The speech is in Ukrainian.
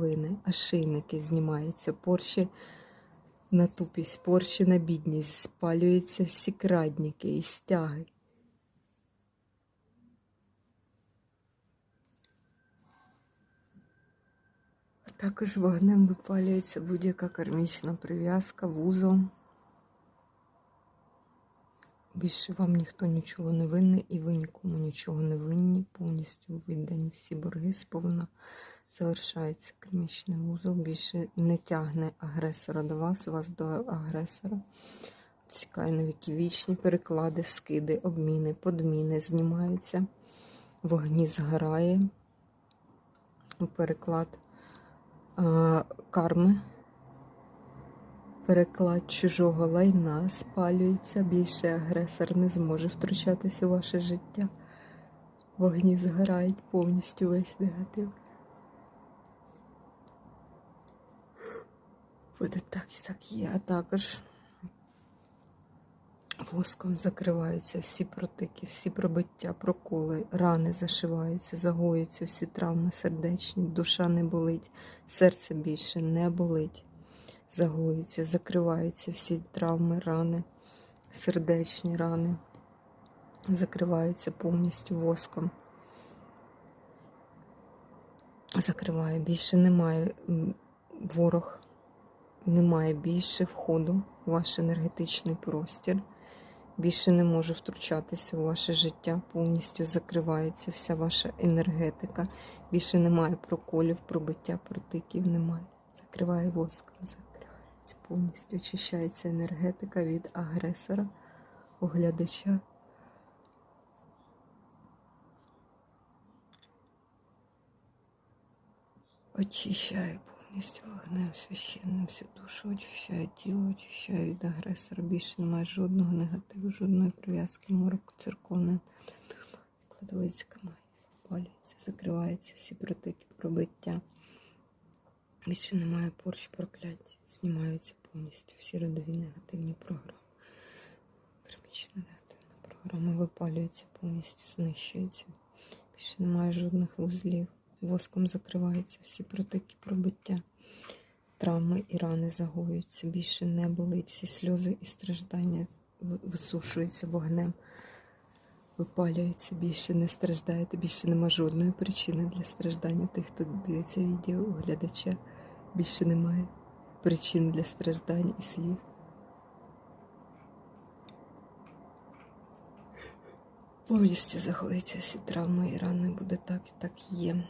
вини, ошейники знімаються, порші на тупість, порші на бідність, спалюються всі крадніки і стяги. А також вогнем випалюється будь-яка кармічна прив'язка, вузол. Більше вам ніхто нічого не винний, і ви нікому нічого не винні. Повністю видані всі борги сповна. Завершається кармічний вузол. Більше не тягне агресора до вас, вас до агресора. Цікає на віки вічні переклади, скиди, обміни, подміни знімаються. Вогні згорає. Переклад а, карми. Переклад чужого лайна спалюється, більше агресор не зможе втручатись у ваше життя. Вогні згорають повністю весь негатив. Буде так і так є, а також воском закриваються всі протики, всі пробиття, проколи, рани зашиваються, загоюються всі травми сердечні, душа не болить, серце більше не болить. Загоюються, закриваються всі травми, рани, сердечні рани, закриваються повністю воском. Закриває, більше немає ворог, немає більше входу у ваш енергетичний простір. Більше не може втручатися у ваше життя, повністю закривається вся ваша енергетика. Більше немає проколів, пробиття, протиків, немає. Закриває воском. Закривається повністю очищається енергетика від агресора, оглядача. Очищає повністю вогнем священним всю душу, очищає тіло, очищає від агресора. Більше немає жодного негативу, жодної прив'язки, морок, церковної, кладовицька має, палюється, закриваються всі протики, пробиття. Більше немає порч проклять, знімаються повністю всі родові негативні програми. Кармічна негативна програма випалюється, повністю знищується. Більше немає жодних вузлів. Воском закриваються всі протики пробиття. Травми і рани загоюються, більше не болить, всі сльози і страждання висушуються вогнем, випалюються, більше не страждаєте, більше нема жодної причини для страждання тих, хто дивиться відео у глядача. Більше немає причин для страждань і сліз. Повністю загоїться всі травми і рани, буде так і так є.